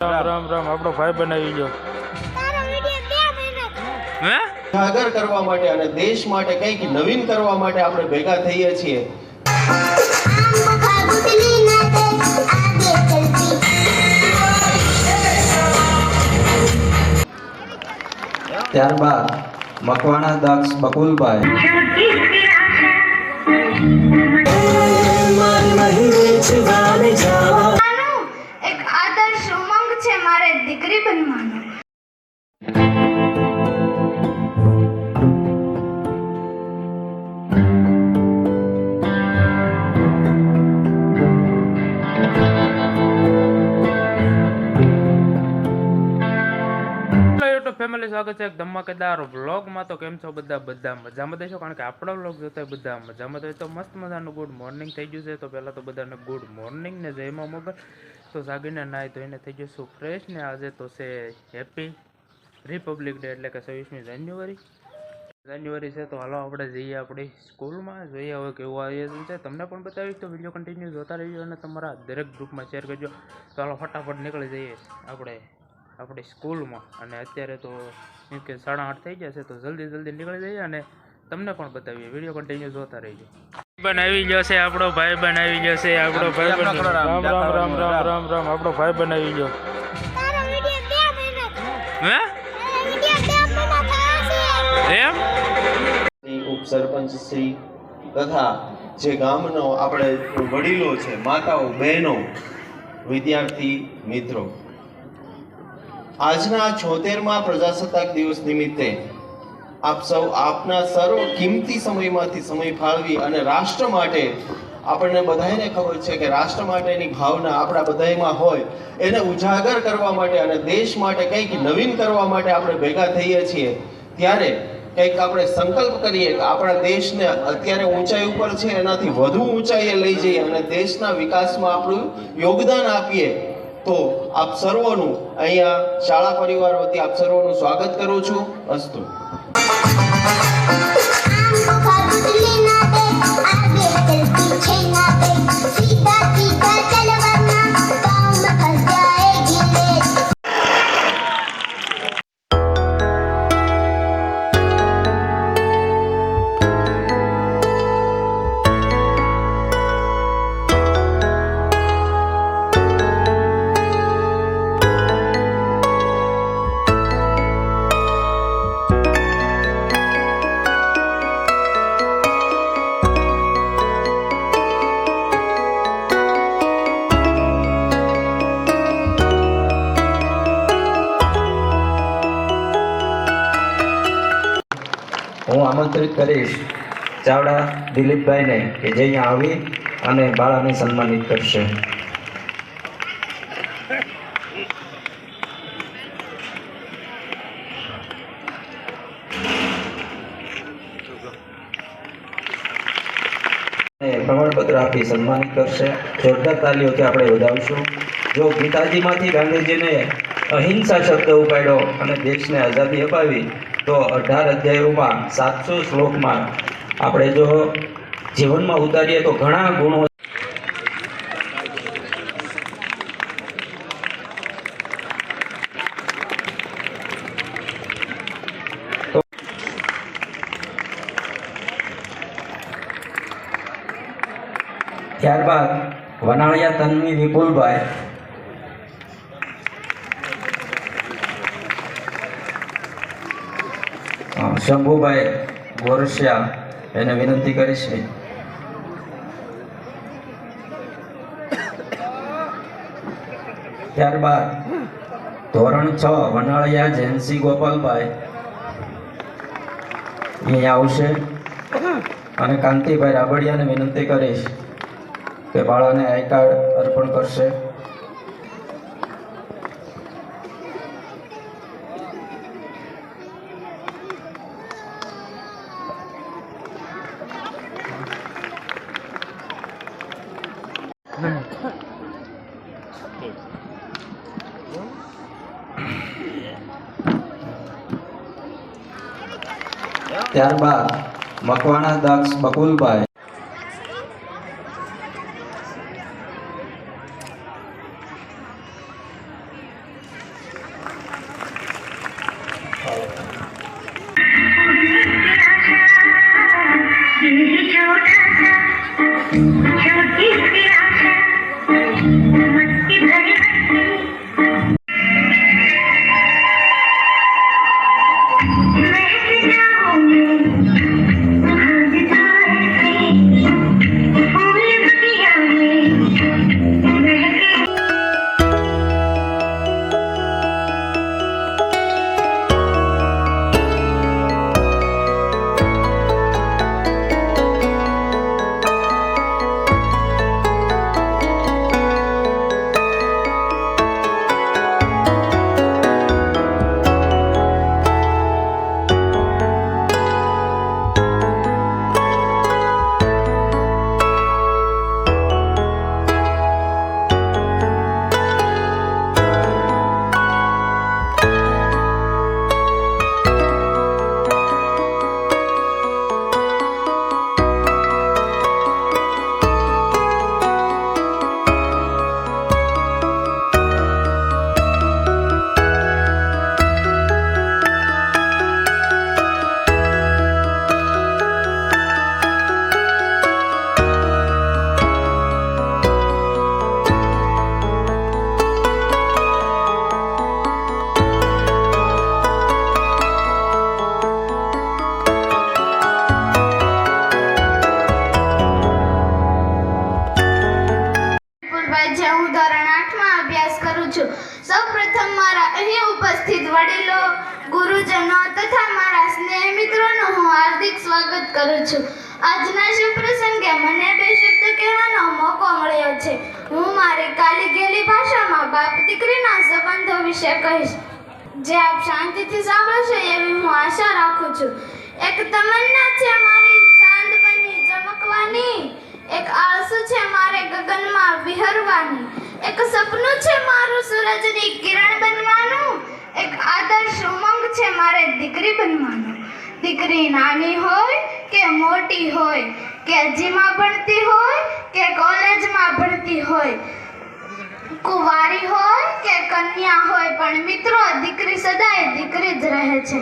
રામ રામ રામ. આપણો ભાઈ બનાવી ગયો. તારો વિડિયો બે મહિના હે? ઉજાગર કરવા માટે અને દેશ માટે કંઈક નવીન કરવા માટે આપણે ભેગા થઈએ છીએ. ત્યારબાદ મકવાણા દક્ષ બકુલભાઈ આનું એક આદર્શ ઉમંગ છે મારે યુટ્યુબ ફેમિલી સ્વાગત છે એક ધમાકેદાર વ્લોગમાં તો કેમ છો બધા? બધા મજામાં દેશો કારણ કે આપણા વ્લોગ જોતા બધા મજામાં તો મસ્ત મજાનું ગુડ મોર્નિંગ થઈ ગયું છે. તો પહેલાં તો બધાને ગુડ મોર્નિંગ ને જયમાં મગર. તો જાગીને નાહી ધોઈને થઈ જઈશું ફ્રેશ ને આજે તો છે હેપી રિપબ્લિક ડે એટલે કે છવ્વીસમી જાન્યુઆરી. જાન્યુઆરી છે તો હાલો આપણે જઈએ આપણી સ્કૂલમાં. જોઈએ હવે કેવું આયોજન છે. તમને પણ બતાવીશ તો વીડિયો કન્ટિન્યુ જોતા રહીજો અને તમારા દરેક ગ્રુપમાં શેર કરજો. તો હાલો ફટાફટ નીકળી જઈએ આપણે, આપણી સ્કૂલમાં. અને અત્યારે તો એમ કે સાડા આઠ થઈ ગયા છે તો જલ્દી જલ્દી નીકળી જઈએ અને તમને પણ બતાવીએ. વીડિયો કન્ટિન્યુ જોતા રહીજો. બન આવી ગયો છે આપણો ભાઈ બનાવી ગયો છે આપણો ભાઈ રામ રામ રામ રામ રામ રામ આપણો ભાઈ બનાવી ગયો. એમ? શ્રી ઉપસરપંચ શ્રી તથા જે ગામનો આપણે વડીલો છે માતાઓ બહેનો વિદ્યાર્થી મિત્રો. આજના છોતેરમાં પ્રજાસત્તાક દિવસ નિમિત્તે આપ સૌ આપના સર્વ કિંમતી સમયમાંથી સમય ફાળવી અને રાષ્ટ્ર માટે આપણને બધાને ખબર છે કે રાષ્ટ્ર માટેની ભાવના આપણા બધામાં હોય, એને ઉજાગર કરવા માટે અને દેશ માટે કંઈક નવીન કરવા માટે આપણે ભેગા થઈએ છીએ, ત્યારે કંઈક આપણે સંકલ્પ કરીએ કે આપણા દેશને અત્યારે ઊંચાઈ ઉપર છે, એનાથી વધુ ઊંચાઈએ લઈ જઈએ અને દેશના વિકાસમાં આપણું યોગદાન આપીએ, તો આપ સર્વનું અહીંયા શાળા પરિવાર વતી આપ સર્વનું સ્વાગત કરું છું. અસ્તુ. Thank you. કરીશ. ચાવડા દિલીપભાઈને કે જે અહીંયા આવી અને બાળાને સન્માનિત કરશે. પ્રમાણપત્ર આપી સન્માનિત કરશે. જોરદાર તાલીઓથી આપણે વધાવીશું. જો ગીતાજીમાંથી ગાંધીજીને અહિંસા શબ્દ ઉપાડ્યો અને દેશને આઝાદી અપાવી તો અઢાર અધ્યાયોમાં, સાતસો શ્લોકમાં આપણે જો જીવનમાં ઉતારીએ તો ઘણા ગુણો ત્યારબાદ વનાળિયા તન્વી વિપુલભાઈ શંભુભાઈ ગોરસિયા એને વિનંતી કરીશ. ત્યારબાદ ધોરણ છ વનાળિયા જયંતિ ગોપાલભાઈ. અહીંયા આવશે. અને કાંતિભાઈ રાબડિયાને વિનંતી કરીશ કે બાળાને આઈ કાર્ડ અર્પણ કરશે. ત્યારબાદ મકવાણા દક્ષ બકુલભાઈ કરું છું. આજના શુભ પ્રસંગે મને બે શબ્દ કહેવાનો મોકો મળ્યો છે. હું મારી કાલી ગયેલી ભાષામાં બાપ દીકરીના સંબંધો વિશે કહીશ. જે આપ શાંતિથી સાંભળશો એવી હું આશા રાખું છું. એક તમન્ના છે મારી ચાંદ બની ચમકવાની. એક આળસુ છે મારે ગગનમાં વિહરવાની. એક સપનું છે મારું સૂરજની કિરણ બનવાનું. એક આદર્શ ઉમંગ છે મારે દીકરી બનવાનું. દીકરી નાની હોય કે મોટી હોય? કે જીમાં ભણતી હોય કે કોલેજમાં ભણતી હોય? કુંવારી હોય કે કન્યા હોય, પણ મિત્રો દીકરી સદાય દીકરી જ રહે છે.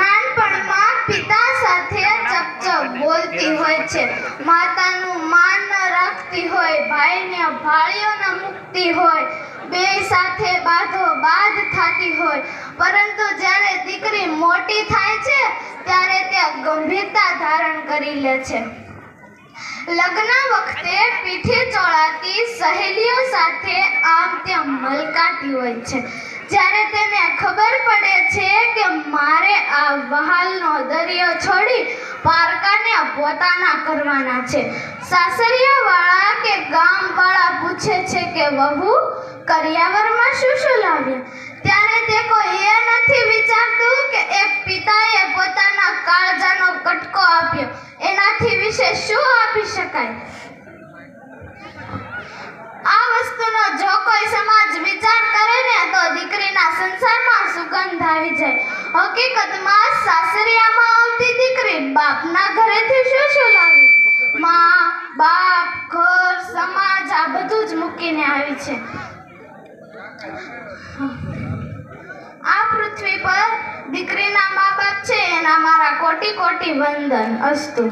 નાનપણમાં પિતા સાથે ચપચપ બોલતી હોય છે. માતાનું માન ન રાખતી હોય, ભાઈને ભાળીઓ ન મૂકતી હોય, બે સાથે બાધો બાદ થતી હોય. પરંતુ જ્યારે દીકરી મોટી થાય છે, ત્યારે તે ગંભીરતા ધારણ કરી લે છે. લગ્ન વખતે પીઠે ચોળાતી સહેલીઓ સાથે આમ તેમ મલકાતી હોય છે. જ્યારે તેને ખબર પડે છે કે મારે આ વહાલનો દરિયો છોડી પારકાને પોતાના કરવાના છે. સાસરિયાવાળા કે ગામવાળા પૂછે છે કે, વહુ, કરિયાવરમાં શું શું લાવ્યા? ત્યારે તે કોઈ એ નથી વિચારતું કે એક પિતાએ પોતાના કાળજાનો કટકો આપ્યો. એનાથી વિશે શું આપી શકાય? આ વસ્તુનો જો કોઈ સમાજ વિચાર કરે ને તો દીકરીના સંસારમાં સુગંધ આવી જાય. હકીકતમાં સાસરિયામાં આવતી દીકરી બાપના ઘરેથી શું શું લાવી માં, બાપ, ઘર, સમાજ આ બધું જ મૂકીને આવી છે. આ પૃથ્વી પર દીકરીના મા બાપ છે, એના મારા કોટી કોટી વંદન અસ્તુ.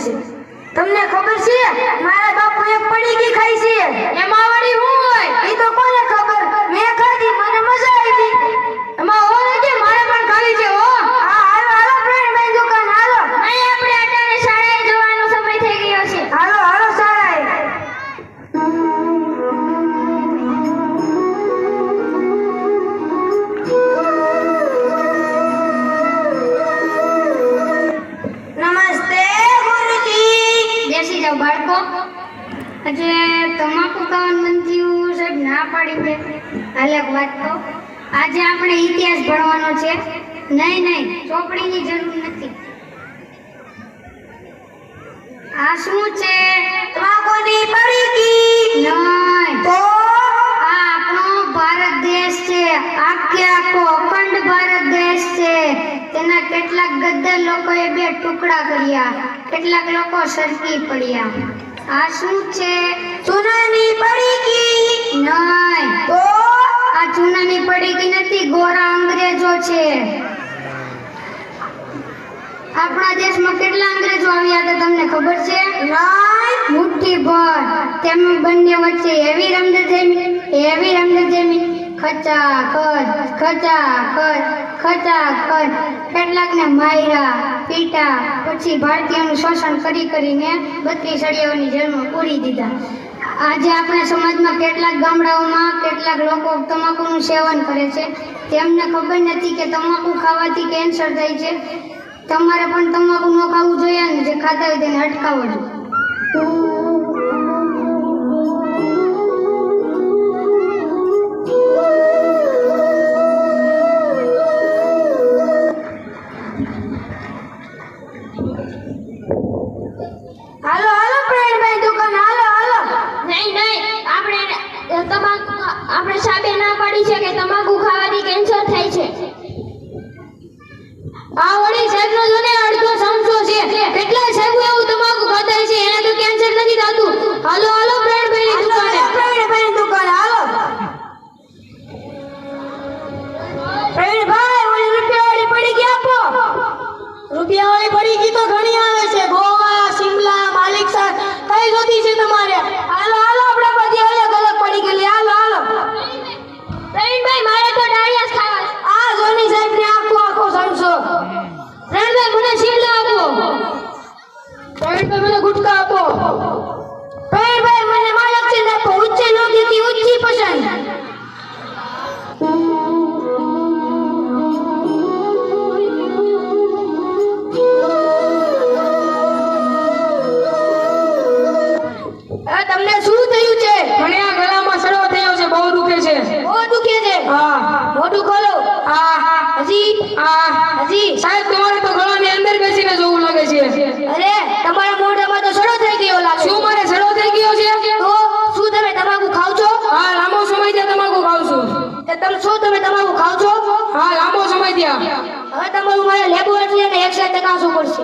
છે. તમને ખબર છે? મારા બાપુ એક પડીકી ખાઈ છે. એમાં વળી હું હોય? એ તો કોને ના પાડી છે અલગ વાત તો. આજે આપણે ઇતિહાસ ભણવાનો છે. નહીં નહીં ચોપડીની જરૂર નથી. આ શું છે? તમાકુની પડીકી નહીં. તો? આ આપણો ભારત દેશ છે. આખે આખો અખંડ ભારત દેશ છે. તેના કેટલાક ગદ્દાર લોકોએ બે ટુકડા કર્યા. કેટલાક લોકો સરકી પડ્યા. આ શું છે? સોનાની પડીકી નહીં. તો? આ ચૂનાની પડીકી નથી ગોરા અંગ્રેજો છે. આપણા દેશમાં કેટલા અંગ્રેજો આવ્યા હતા તમને ખબર છે? મુઠ્ઠી ભર. તેમ બંને વચ્ચે એવી રમત જમી એવી રમત જમી ખચા ખચ ખચા ખચ ખચા ખચ કેટલાકને માર્યા પીટા. પછી ભારતીયોનું શોષણ કરી કરીને બત્રીસ સળિયાઓની જેલમાં પૂરી દીધા. આજે આપણા સમાજમાં કેટલાક ગામડાઓમાં કેટલાક લોકો તમાકુનું સેવન કરે છે. તેમને ખબર નથી કે તમાકુ ખાવાથી કેન્સર થાય છે. તમારે પણ તમાકુ ન ખાવું જોઈએ અને જે ખાતા હોય તેને અટકાવવો જોઈએ. આપણે સાબે ના પાડી છે કે તમાકુ ખાવાથી કેન્સર થાય છે. આ ઓળી સાહેબનો જોને ગુટકા આપો. ભાઈ મને માલકચંદ તમને શું થયું છે? મને આ ગળામાં સડો થયો છે બહુ દુખે છે. બહુ દુખે છે? હા. મોઢું ખોલો. આ હજી? આ હજી? સાહેબ সাথে কাজও করছি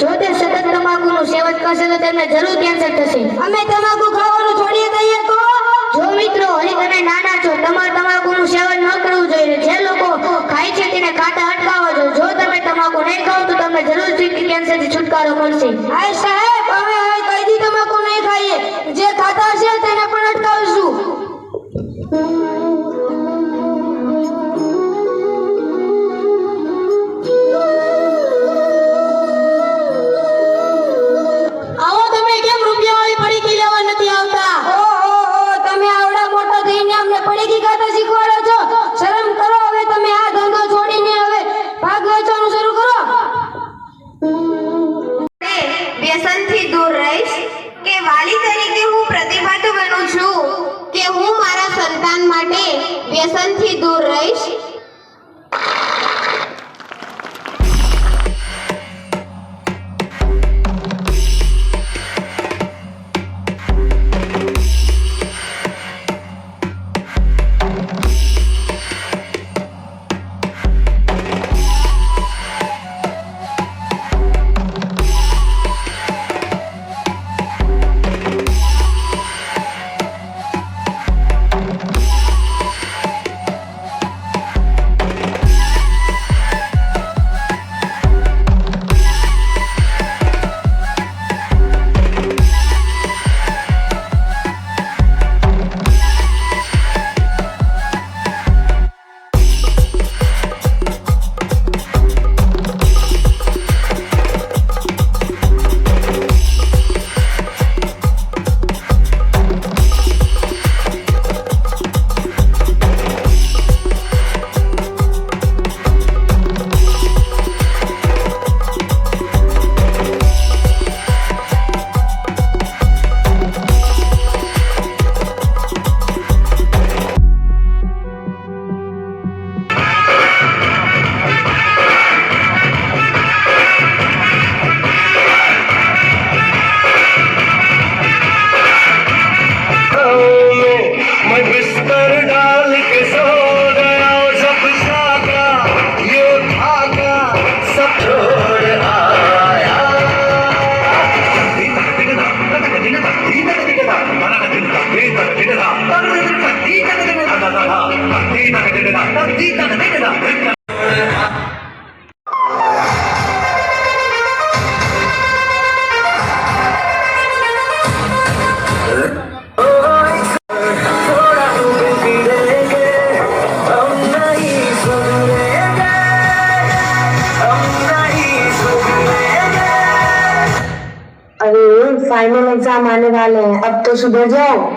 જો તે સતત તમાકુનું સેવન કરશે તો તેમને જરૂર કેન્સર થશે. અમે તમાકુ ખાવાનું છોડીએ કહીએ તો? જો મિત્રો હજી તમે નાના છો તમારે તમાકુનું સેવન ન કરવું જોઈએ. જે લોકો ખાય છે તેને ખાતા અટકાવો જો જો તમે તમાકુ નહીં ખાવ તો તમને જરૂર કેન્સરથી છુટકારો મળશે. હાય સાહેબ! વ્યસનથી દૂર રહીશ. आने वाले हैं अब तो सुधर जाओ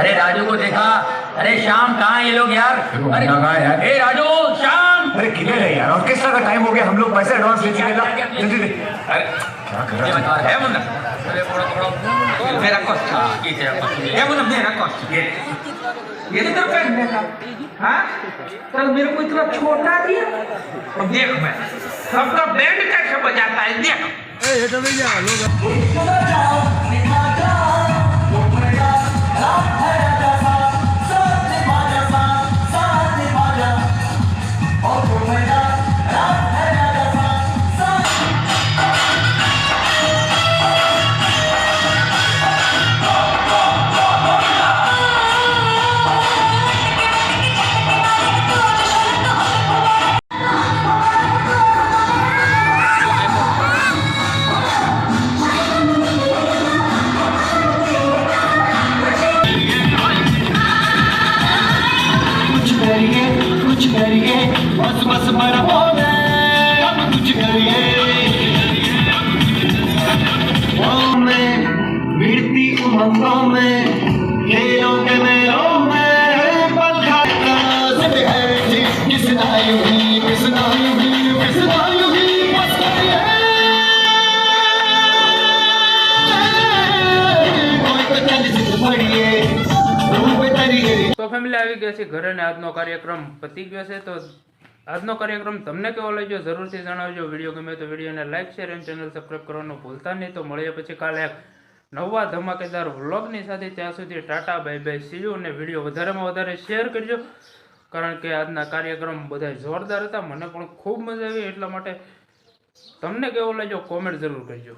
अरे राजू को देखा। अरे शाम कहाँ ये लोग यार? अरे यार? ए राजू श्याम अरे किधर है यार? ऑर्केस्ट्रा का टाइम हो गया? हम लोग पैसे एडवांस ले चुके जल्दी अरे क्या कर ये रहा है। मुन्ना? अरे थोड़ा थोड़ा। मेरा कॉस्ट ये तेरा कॉस्ट ये मुन्ना मेरा कॉस्ट ये ये तो तेरा हाँ चल मेरे को इतना छोटा दिया? अब देख मैं। सबका बैंड कैसे बजाता है? देख। कुछ તો ફેમિલી આવી ગયા છે, ઘરે આજનો કાર્યક્રમ પતી ગયો છે. તો આજનો કાર્યક્રમ તમને કેવો લાગ્યો જરૂરથી જણાવજો. વીડિયો ગમે તો વિડીયોને લાઈક શેર અને ચેનલ સબસ્ક્રાઈબ કરવાનું ભૂલતા નહીં. તો મળીએ પછી કાલે નવા ધમાકેદાર વ્લોગની સાથે. ત્યાં સુધી tata bye bye see you અને વીડિયો વધારેમાં વધારે શેર કરજો. કારણ કે આજના કાર્યક્રમ બધા જોરદાર હતા. મને પણ ખૂબ મજા આવી એટલા માટે તમને કેવો લાગ્યો? કોમેન્ટ જરૂર કરજો